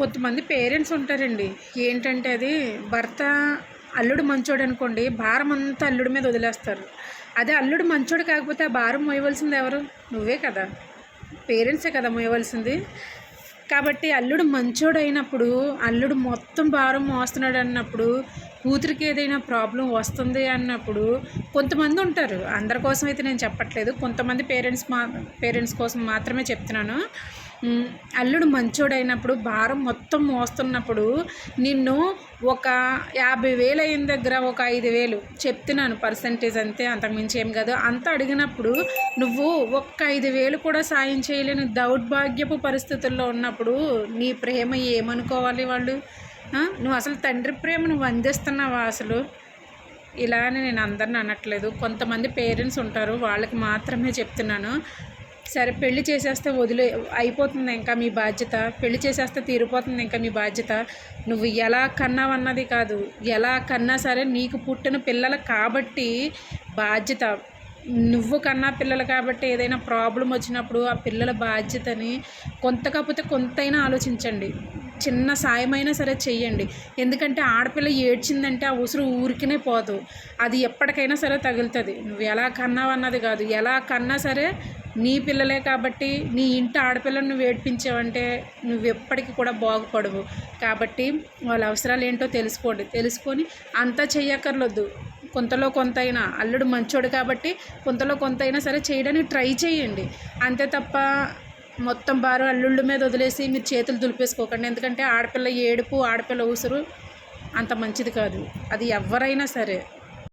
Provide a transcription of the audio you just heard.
కొంతమంది పేరెంట్స్ ఉంటారండి. ఏంటంటే అది భర్త అల్లుడు మంచోడు అనుకోండి భారం అంతా అల్లుడి మీద వదిలేస్తారు. అదే అల్లుడు మంచోడు కాకపోతే ఆ భారం మోయవలసింది ఎవరు? నువ్వే కదా. పేరెంట్సే కదా మోయవలసింది. కాబట్టి అల్లుడు మంచోడు అయినప్పుడు అల్లుడు మొత్తం భారం మోస్తున్నాడు అన్నప్పుడు కూతురికి ఏదైనా ప్రాబ్లం వస్తుంది అన్నప్పుడు కొంతమంది ఉంటారు. అందరి కోసం అయితే నేను చెప్పట్లేదు. కొంతమంది పేరెంట్స్ మా పేరెంట్స్ కోసం మాత్రమే చెప్తున్నాను. అల్లుడు మంచోడైనప్పుడు భారం మొత్తం మోస్తున్నప్పుడు నిన్ను ఒక యాభై వేలు అయిన దగ్గర ఒక ఐదు వేలు చెప్తున్నాను పర్సంటేజ్ అంతే అంతకుమించి ఏం కాదు. అంత అడిగినప్పుడు నువ్వు ఒక్క ఐదు వేలు కూడా సాయం చేయలేని దౌర్భాగ్యపు పరిస్థితుల్లో ఉన్నప్పుడు నీ ప్రేమ ఏమనుకోవాలి వాళ్ళు? నువ్వు అసలు తండ్రి ప్రేమ నువ్వు అందిస్తున్నావా అసలు? ఇలా అని నేను అందరిని అనట్లేదు. కొంతమంది పేరెంట్స్ ఉంటారు వాళ్ళకి మాత్రమే చెప్తున్నాను. సరే పెళ్ళి చేసేస్తే వదిలే అయిపోతుంది ఇంకా మీ బాధ్యత. పెళ్ళి చేసేస్తే తీరిపోతుంది ఇంకా మీ బాధ్యత. నువ్వు ఎలా కన్నావన్నది కాదు. ఎలా కన్నా సరే నీకు పుట్టిన పిల్లలు కాబట్టి బాధ్యత. నువ్వు కన్నా పిల్లలు కాబట్టి ఏదైనా ప్రాబ్లం వచ్చినప్పుడు ఆ పిల్లల బాధ్యతని కొంత కాకపోతే కొంతైనా ఆలోచించండి. చిన్న సాయమైనా సరే చెయ్యండి. ఎందుకంటే ఆడపిల్ల ఏడ్చిందంటే ఆ ఉసురు ఊరికినే పోదు. అది ఎప్పటికైనా సరే తగులుతుంది. నువ్వు ఎలా కన్నావు అన్నది కాదు. ఎలా కన్నా సరే నీ పిల్లలే కాబట్టి నీ ఇంటి ఆడపిల్లను నువ్వు ఏడ్పించావంటే నువ్వు ఎప్పటికీ కూడా బాగుపడవు. కాబట్టి వాళ్ళ అవసరాలు ఏంటో తెలుసుకోండి. తెలుసుకొని అంతా చెయ్యక్కర్లొద్దు. కొంతలో కొంతైనా. అల్లుడు మంచోడు కాబట్టి కొంతలో కొంతైనా సరే చేయడానికి ట్రై చేయండి. అంతే తప్ప మొత్తం బారు అల్లుళ్ళ మీద వదిలేసి మీరు చేతులు దులిపేసుకోకండి. ఎందుకంటే ఆడపిల్ల ఏడుపు ఆడపిల్ల ఊసురు అంత మంచిది కాదు. అది ఎవరైనా సరే.